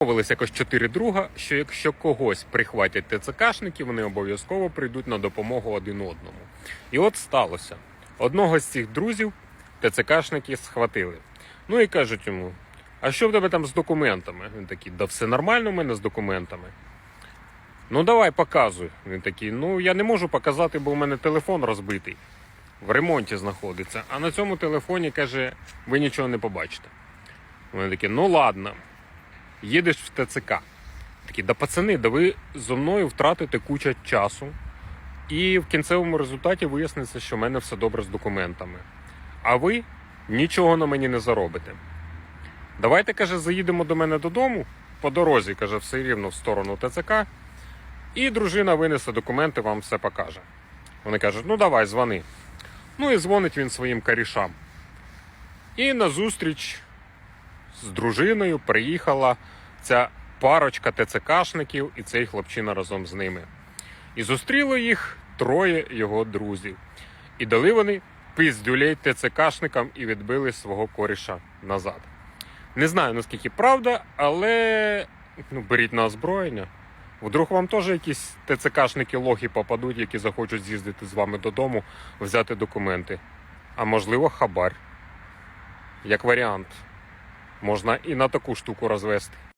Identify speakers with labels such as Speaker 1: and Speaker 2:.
Speaker 1: Домовились якось чотири друга, що якщо когось прихватять ТЦКшники, вони обов'язково прийдуть на допомогу один одному. І от сталося. Одного з цих друзів ТЦКшники схватили. Ну і кажуть йому: а що в тебе там з документами? Він такий, да все нормально в мене з документами. Ну давай показуй. Він такий, ну я не можу показати, бо у мене телефон розбитий. В ремонті знаходиться. А на цьому телефоні каже, ви нічого не побачите. Вони такі, ну ладно їдеш в ТЦК. Такі, да пацани, да ви зо мною втратите куча часу. І в кінцевому результаті виясниться, що в мене все добре з документами. А ви нічого на мені не заробите. Давайте, каже, заїдемо до мене додому по дорозі, каже, все рівно в сторону ТЦК. І дружина винесе документи, вам все покаже. Вони кажуть, ну давай, дзвони. Ну і дзвонить він своїм карішам. І на зустріч з дружиною приїхала ця парочка ТЦКшників і цей хлопчина разом з ними. І зустріли їх троє його друзів. І дали вони пиздюлей ТЦКшникам і відбили свого коріша назад. Не знаю наскільки правда, але ну, беріть на озброєння. Вдруг вам теж якісь ТЦКшники лохи попадуть, які захочуть з'їздити з вами додому, взяти документи. А можливо, хабар. Як варіант. Можна і на таку штуку розвести.